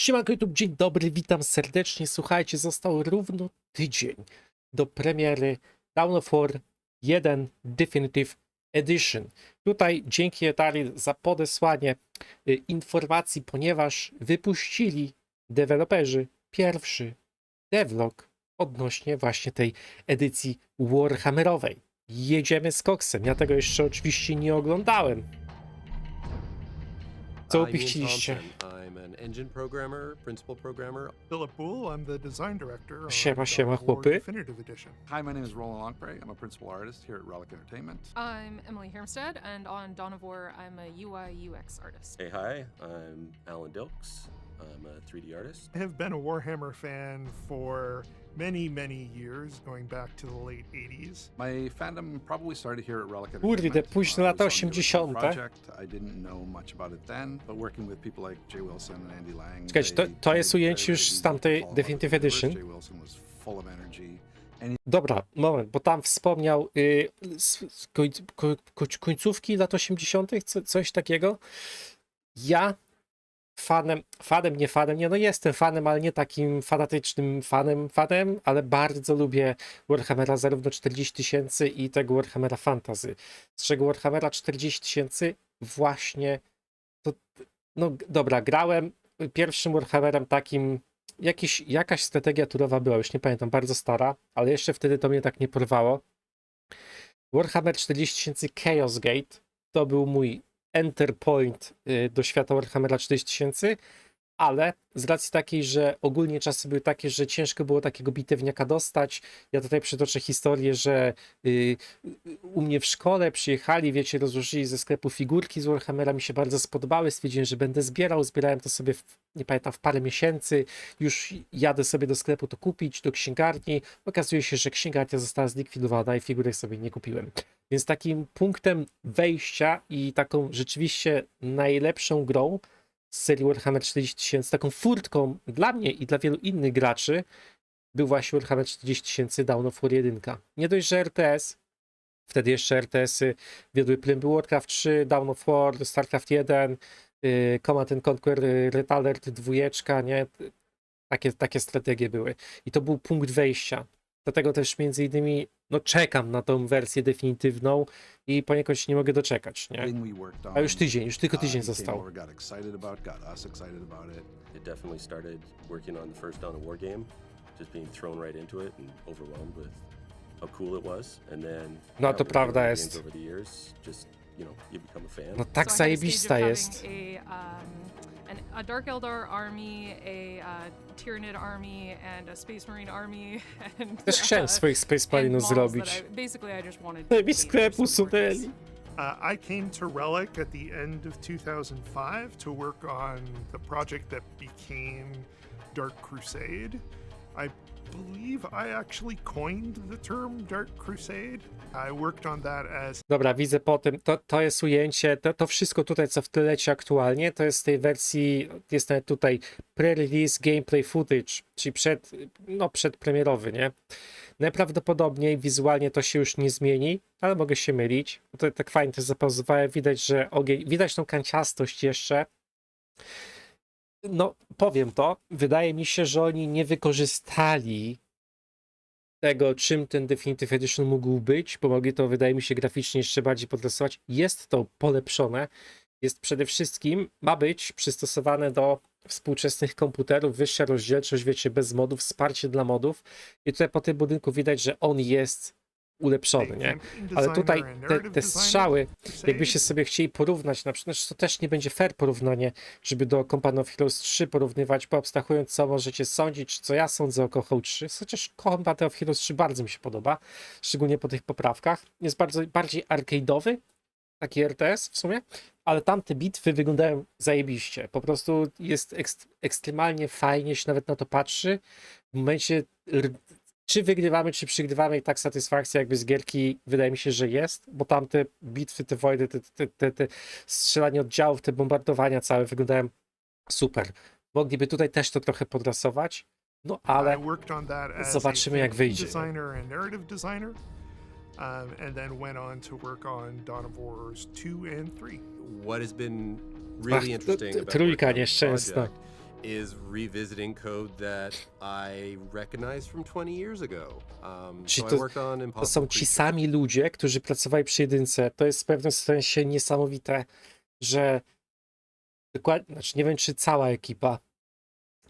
Siemanko YouTube, dzień dobry, witam serdecznie. Słuchajcie, został równo tydzień do premiery Dawn of War 1 Definitive Edition. Tutaj dzięki Etari za podesłanie y, informacji, ponieważ wypuścili deweloperzy pierwszy devlog odnośnie właśnie tej edycji Warhammerowej. Jedziemy z koksem. Ja tego jeszcze oczywiście nie oglądałem. Co Ian upichciliście? I'm an engine programmer, principal programmer. Philip Boole, I'm the design director on Siema, siema, Dawn War chłopy. Definitive Edition. Hi, my name is Roland Lonkbray. I'm a principal artist here at Relic Entertainment. I'm Emily Hermstead, and on Dawn of War, I'm a UI UX artist. Hey, hi. I'm Alan Dilks. I'm a 3D artist. I have been a Warhammer fan for many, many years, going back to the late 80s. My fandom probably started here at Relic Kurde, Entertainment. późne Uh, lata it was on the original 80. project. I didn't know much about it then, but working with people like Jay Wilson and Andy Lang. Czekajcie, to- they to jest ujęcie już z tamtej Definitive. Edition. Jay Wilson was full of energy. Dobra, moment, bo tam wspomniał y, z, z koń, ko, ko, końcówki lat 80., co, coś takiego. Ja fanem, fanem, nie fanem, nie no jestem fanem, ale nie takim fanatycznym fanem, fanem, ale bardzo lubię Warhammera zarówno 40 tysięcy i tego Warhammera Fantasy. Z czego Warhammera 40 tysięcy właśnie to, no dobra, grałem pierwszym Warhammerem takim jakiś, jakaś strategia turowa była, już nie pamiętam, bardzo stara, ale jeszcze wtedy to mnie tak nie porwało. Warhammer 40 000 Chaos Gate to był mój enter point y, do świata Warhammera 40 000, ale z racji takiej, że ogólnie czasy były takie, że ciężko było takiego bitewniaka dostać, ja tutaj przytoczę historię, że y, u mnie w szkole przyjechali, wiecie, rozłożyli ze sklepu figurki z Warhammera, mi się bardzo spodobały, stwierdziłem, że będę zbierał, zbierałem to sobie, w, nie pamiętam, w parę miesięcy, już jadę sobie do sklepu to kupić, do księgarni, okazuje się, że księgarnia została zlikwidowana i figurek sobie nie kupiłem. Więc takim punktem wejścia i taką rzeczywiście najlepszą grą z serii Warhammer 40 tysięcy, taką furtką dla mnie i dla wielu innych graczy był właśnie Warhammer 40 tysięcy Dawn of War 1. Nie dość, że RTS, wtedy jeszcze RTS-y wiodły plyn był Warcraft 3, Dawn of War, StarCraft 1, y, Command and Conquer, y, Red Alert 2, nie? Takie, takie strategie były. I to był punkt wejścia. Dlatego też między innymi no, czekam na tą wersję definitywną i poniekąd się nie mogę doczekać, nie? A już tydzień, już tylko uh, tydzień został. over, got excited about, got us excited about it. It definitely started working on the first Dawn of War game, just being thrown right into it and overwhelmed with how cool it was. And then No, to prawda jest. games Over the years, just, you know, you become a fan. No tak zajebista jest. A, um, an, a Dark Eldar army, a uh, Tyranid army, and a Space Marine army, and Też chciałem uh, swoich Space and Marinów models zrobić. I, basically, I just wanted. Ej, mi pages sklepu to work with. sunęli. Uh, I came to Relic at the end of 2005 to work on the project that became Dark Crusade. I believe I actually coined the term Dark Crusade. I worked on that as Dobra, widzę po tym, to, to jest ujęcie, to, to wszystko tutaj, co w leci aktualnie, to jest z tej wersji, jest nawet tutaj pre-release gameplay footage, czyli przed, no przedpremierowy, nie? Najprawdopodobniej wizualnie to się już nie zmieni, ale mogę się mylić. To tak fajnie też zapauzowałem, widać, że ogień, widać tą kanciastość jeszcze. No, powiem to, wydaje mi się, że oni nie wykorzystali tego, czym ten Definitive Edition mógł być, bo mogli to, wydaje mi się, graficznie jeszcze bardziej podrysować. Jest to polepszone. Jest przede wszystkim, ma być przystosowane do współczesnych komputerów, wyższa rozdzielczość, wiecie, bez modów, wsparcie dla modów. I tutaj po tym budynku widać, że on jest ulepszony, nie? Ale tutaj te, te strzały, jakbyście sobie chcieli porównać, na przykład, to też nie będzie fair porównanie, żeby do Company of Heroes 3 porównywać, bo abstrahując co możecie sądzić, co ja sądzę o Coho 3, chociaż Company of Heroes 3 bardzo mi się podoba, szczególnie po tych poprawkach. Jest bardzo bardziej arcade'owy, taki RTS w sumie, ale tamte bitwy wyglądają zajebiście. Po prostu jest ekst- ekstremalnie fajnie się nawet na to patrzy. W momencie czy wygrywamy, czy przegrywamy i tak satysfakcja jakby z gierki wydaje mi się, że jest, bo tamte bitwy, te wojny, te, te, te, te strzelanie oddziałów, te bombardowania całe wyglądają super. Mogliby tutaj też to trochę podrasować, no ale zobaczymy, jak wyjdzie. Um, and then went on to work on Dawn of Wars 2 and 3. What has been really Ach, about trójka nieszczęsna. project is revisiting code that I recognized from 20 years ago. Um, Czyli so to- I worked on To są ci sami ludzie, którzy pracowali przy jedynce. To jest w pewnym sensie niesamowite, że dokładnie, znaczy nie wiem, czy cała ekipa,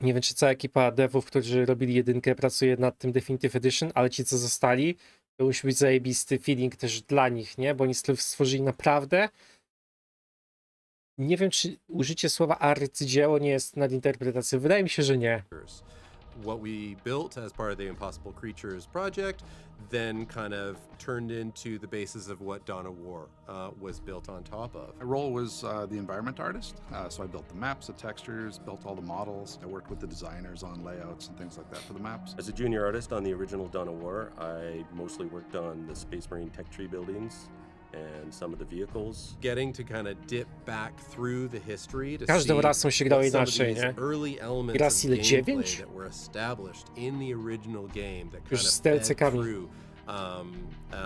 nie wiem, czy cała ekipa devów, którzy robili jedynkę, pracuje nad tym Definitive Edition, ale ci, co zostali, to musi być zajebisty feeling też dla nich, nie? Bo oni stworzyli naprawdę nie wiem, czy użycie słowa arcydzieło nie jest nadinterpretacją. Wydaje mi się, że nie. What we built as part of the Impossible Creatures project then kind of turned into the basis of what Dawn of War uh, was built on top of. My role was uh, the environment artist, uh, so I built the maps, the textures, built all the models. I worked with the designers on layouts and things like that for the maps. As a junior artist on the original Dawn of War, I mostly worked on the Space Marine tech tree buildings and some of the vehicles. Getting to kind of dip back through the history to Każdą see rasą się grało what some of inaczej, nie? early elements Raz of ile? gameplay Dziewięć? that were established in the original game that kind Już of z fed DLC-kami. through um, uh,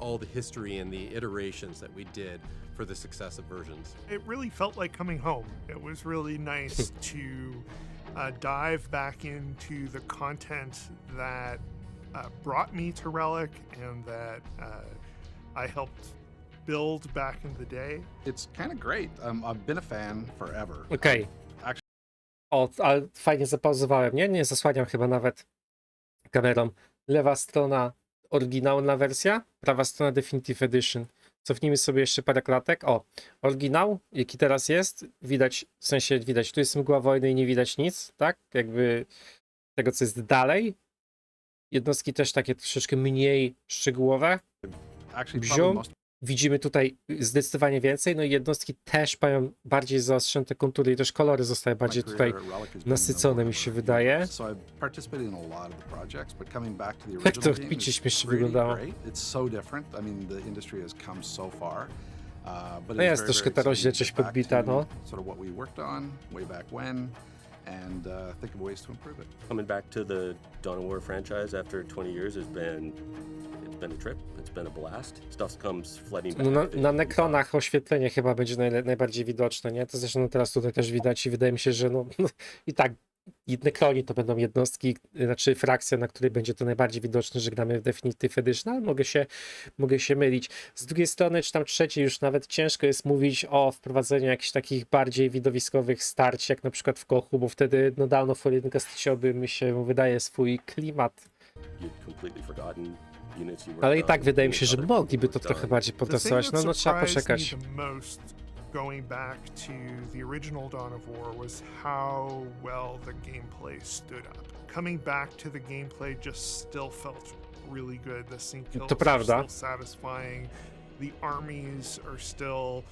all the history and the iterations that we did for the successive versions. It really felt like coming home. It was really nice to uh, dive back into the content that uh, brought me to Relic and that uh, I helped build back in the day. It's kind of great. Um, I've been a fan forever. Okej. Actually- O, ale fajnie zapauzowałem, nie? Nie zasłaniam chyba nawet kamerą. Lewa strona oryginalna wersja, prawa strona Definitive Edition. Cofnijmy sobie jeszcze parę klatek. O, oryginał, jaki teraz jest, widać, w sensie widać, tu jest mgła wojny i nie widać nic, tak? Jakby tego, co jest dalej. Jednostki też takie troszeczkę mniej szczegółowe. Actually, Bziom. probably most Widzimy tutaj zdecydowanie więcej, no i jednostki też mają bardziej zaostrzone kontury i też kolory my bardziej tutaj nasycone, mi się wydaje. Jak to is śmiesznie wyglądało. Uh, No jest troszkę ta rozdzielczość podbita, no. And uh, think of ways to improve it. Coming back to the Dawn of War franchise after 20 years has been it's been a trip. It's been a blast. Stuff comes flooding back. No, na, nekronach oświetlenie chyba będzie najle, najbardziej widoczne, nie? To zresztą teraz tutaj też widać i wydaje mi się, że no, no i tak nekroni to będą jednostki, znaczy frakcja, na której będzie to najbardziej widoczne, że gramy w Definitive Edition, ale mogę się, mogę się mylić. Z drugiej strony, czy tam trzeciej, już nawet ciężko jest mówić o wprowadzeniu jakichś takich bardziej widowiskowych starć, jak na przykład w Kochu, bo wtedy no dawno Foreign straciłby mi się wydaje swój klimat. you'd completely forgotten Ale i tak wydaje mi się, że mogliby to trochę bardziej that No, no trzeba poczekać. going back to the original Dawn of War was how well the gameplay stood up. Coming back to the gameplay just still felt really good. The sync kills To are prawda. still satisfying. The armies are still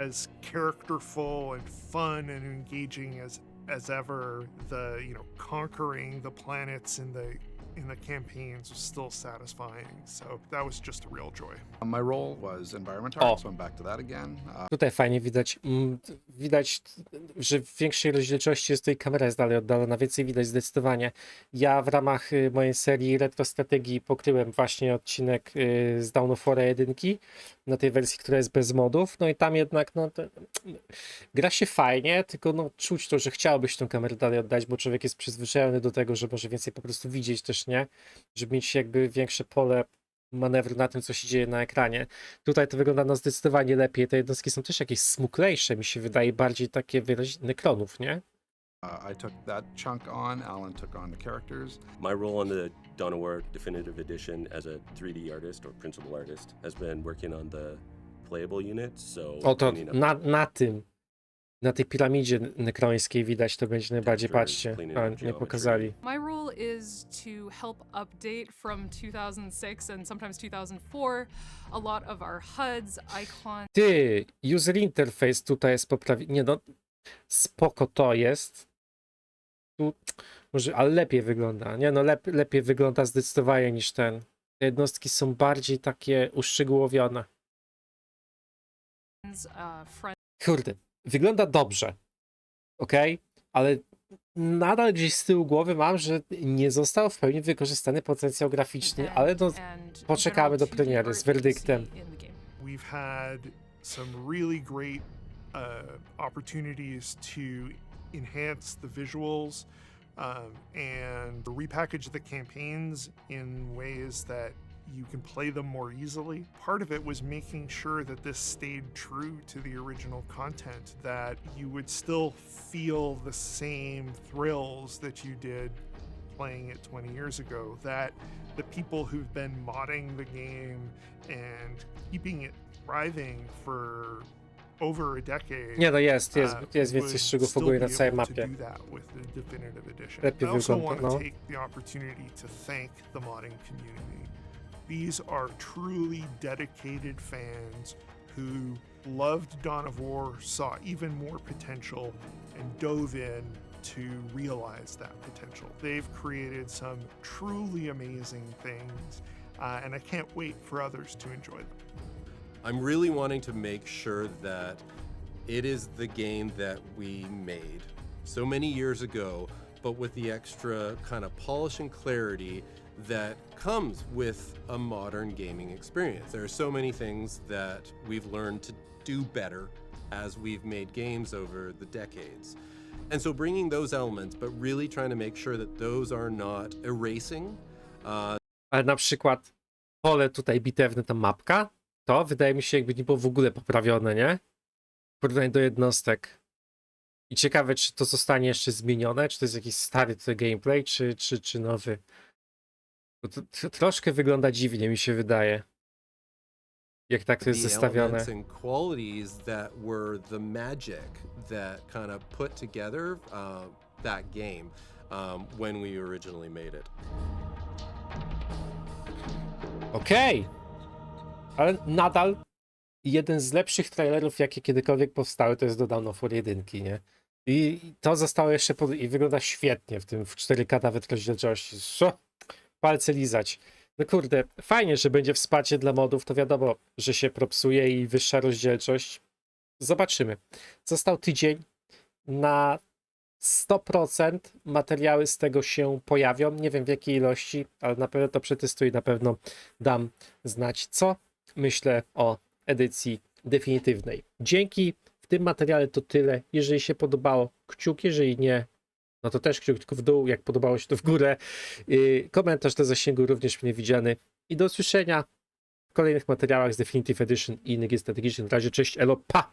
as characterful and fun and engaging as as ever. The you know conquering the planets in the in the campaigns was still satisfying. So that was just a real joy. My role was environment Oh. art, so I'm back to that again. Uh, Tutaj fajnie widać, mm, widać, że w większej rozdzielczości jest tutaj kamera jest dalej oddalona, więcej widać zdecydowanie. Ja w ramach y, mojej serii retro strategii pokryłem właśnie odcinek y, z Dawn of War 1 na tej wersji, która jest bez modów, no i tam jednak no, to, gra się fajnie, tylko no, czuć to, że chciałbyś tą kamerę dalej oddać, bo człowiek jest przyzwyczajony do tego, że może więcej po prostu widzieć też, nie? Żeby mieć jakby większe pole manewru na tym, co się dzieje na ekranie. Tutaj to wygląda no zdecydowanie lepiej. Te jednostki są też jakieś smuklejsze, mi się wydaje, bardziej takie wyraźne nekronów, nie? Uh, I took that chunk on. Alan took on the characters. My role on the Dawn of War Definitive Edition as a 3D artist or principal artist has been working on the playable units. So O to na, na tym, na tej piramidzie nekrońskiej widać to będzie najbardziej, patrzcie, a nie pokazali. My role is to help update from 2006 and sometimes 2004 a lot of our HUDs, icons, Ty, user interface tutaj jest poprawi... Nie no, spoko to jest. Tu, może, ale lepiej wygląda. Nie no, lep, lepiej wygląda zdecydowanie niż ten. Te jednostki są bardziej takie uszczegółowione. uh. Kurde, wygląda dobrze. Ok, ale nadal gdzieś z tyłu głowy mam, że nie został w pełni wykorzystany potencjał graficzny, ale no, poczekamy do general 2D premiery z werdyktem. We've had some really great uh, opportunities to enhance the visuals um, and repackage the campaigns in ways that you can play them more easily. Part of it was making sure that this stayed true to the original content, that you would still feel the same thrills that you did playing it 20 years ago, that the people who've been modding the game and keeping it thriving for. Nie no jest, jest, jest więcej szczegółów w still ogóle be na całej mapie. do that with the definitive edition. Lepiej I also wygląda, want to no. take the opportunity to thank the modding community. These are truly dedicated fans who loved Dawn of War, saw even more potential, and dove in to realize that potential. They've created some truly amazing things, uh, and I can't wait for others to enjoy them. I'm really wanting to make sure that it is the game that we made so many years ago, but with the extra kind of polish and clarity that comes with a modern gaming experience. There are so many things that we've learned to do better as we've made games over the decades. And so bringing those elements, but really trying to make sure that those are not erasing uh, Ale na przykład pole tutaj bitewne, ta mapka, to wydaje mi się jakby nie było w ogóle poprawione, nie? W porównaniu do jednostek. I ciekawe, czy to zostanie jeszcze zmienione, czy to jest jakiś stary gameplay, czy, czy, czy nowy. Bo to, to troszkę wygląda dziwnie, mi się wydaje. Jak tak to jest zestawione. elements and qualities that were the magic that kind of put together uh, that game um, when we originally made it. Okej. Ale nadal jeden z lepszych trailerów, jakie kiedykolwiek powstały, to jest do Dawn of War 1, nie? I i to zostało jeszcze pod... i wygląda świetnie w tym w 4K nawet rozdzielczości. Co? Palce lizać. No kurde, fajnie, że będzie wsparcie dla modów, to wiadomo, że się propsuje i wyższa rozdzielczość. Zobaczymy. Został tydzień. Na 100% materiały z tego się pojawią. Nie wiem w jakiej ilości, ale na pewno to przetestuję, na pewno dam znać, co myślę o edycji definitywnej. Dzięki. W tym materiale to tyle. Jeżeli się podobało, kciuk, jeżeli nie, no to też kciuk tylko w dół. Jak podobało się, to w górę. Yy, komentarz do zasięgu również mnie widziany. I do usłyszenia w kolejnych materiałach z Definitive Edition i innych strategicznych. Na razie, cześć, elo, pa!